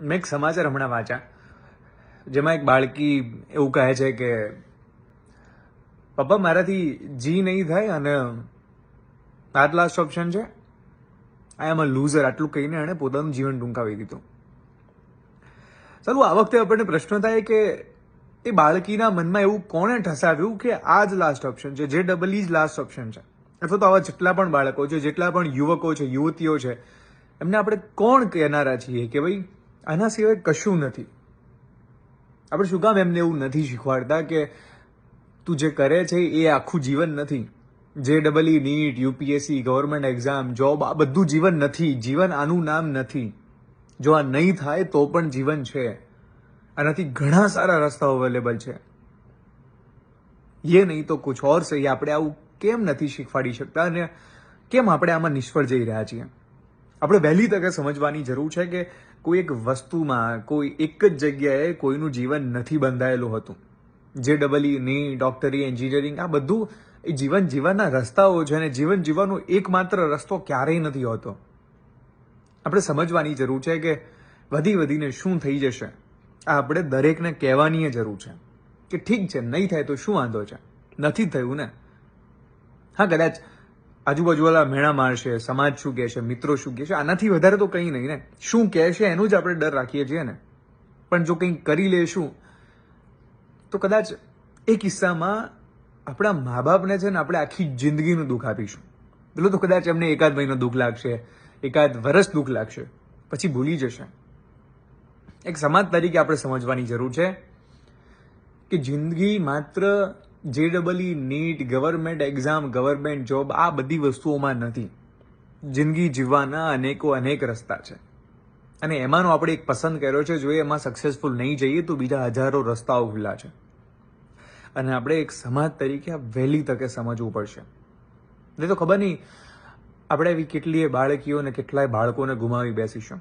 મેં એક સમાચાર હમણાં વાંચ્યા. જેમાં એક બાળકી એવું કહે છે કે, પપ્પા, મારાથી જી નહીં થાય અને આટ લાસ્ટ ઓપ્શન છે. આઈ એમ અ લૂઝર આટલું કહીને એણે પોતાનું જીવન ટૂંકાવી દીધું. ચાલો, આ વખતે આપણને પ્રશ્ન થાય કે એ બાળકીના મનમાં એવું કોણે ઠસાવ્યું કે આ જ લાસ્ટ ઓપ્શન છે, જે ડબલ ઈ જ લાસ્ટ ઓપ્શન છે? અથવા તો આવા જેટલા પણ બાળકો છે, જેટલા પણ યુવકો છે, યુવતીઓ છે, એમને આપણે કોણ કહેનારા છીએ કે ભાઈ આના સિવાય કશું નથી. આપણે શું કામ એમને એવું નથી શીખવાડતા કે તું જે કરે છે એ આખું જીવન નથી. જે double E NEET, UPSC government exam job આ બધું જીવન નથી. જીવન આનું નામ નથી. જો આ નહીં થાય તો પણ જીવન છે. આનાથી ઘણા સારા રસ્તાઓ અવેલેબલ છે. એ નહીં તો કુછ ઓર સહી. આપણે આવું કેમ નથી શીખવાડી શકતા અને કેમ આપણે આમાં નિષ્ફળ જઈ રહ્યા છીએ? આપણે વહેલી તકે સમજવાની જરૂર છે કે કોઈ એક વસ્તુમાં, કોઈ એક જ જગ્યાએ કોઈનું જીવન નથી બંધાયેલું હતું. જે ડબલ ઈ ની ડોક્ટરી એન્જિનિયરિંગ આ બધું એ જીવન જીવવાના રસ્તાઓ છે અને જીવન જીવવાનો એકમાત્ર રસ્તો ક્યારેય નથી હોતો. આપણે સમજવાની જરૂર છે કે વધી વધીને શું થઈ જશે. આ આપણે દરેકને કહેવાની જરૂર છે કે ઠીક છે, નહીં થાય તો શું વાંધો છે? નથી થયું ને? હા, કદાચ આજુબાજુવાળા મેણા મારશે, સમાજ શું કહેશે, મિત્રો શું કહેશે, આનાથી વધારે તો કંઈ નહીં ને. શું કહેશે એનું જ આપણે ડર રાખીએ છીએ ને. પણ જો કંઈ કરી લેશું, તો કદાચ એ કિસ્સામાં આપણા મા બાપને છે ને આપણે આખી જિંદગીનું દુઃખ આપીશું. પેલું તો કદાચ એમને એકાદ મહિનો દુઃખ લાગશે, એકાદ વર્ષ દુઃખ લાગશે, પછી ભૂલી જશે. એક સમાજ તરીકે આપણે સમજવાની જરૂર છે કે જિંદગી માત્ર જે double E NEET government exam government job આ બધી વસ્તુઓમાં નથી. જિંદગી જીવવાના અનેકો અનેક રસ્તા છે. અને એમાંનો આપણે એક પસંદ કર્યો છે, જો એમાં સક્સેસફુલ નહીં જઈએ તો બીજા હજારો રસ્તાઓ ખુલ્લા છે. અને આપણે એક સમાજ તરીકે આ વહેલી તકે સમજવું પડશે. નહીં તો ખબર નહીં, આપણે એવી કેટલીય બાળકીઓને, કેટલાય બાળકોને ગુમાવી બેસીશું.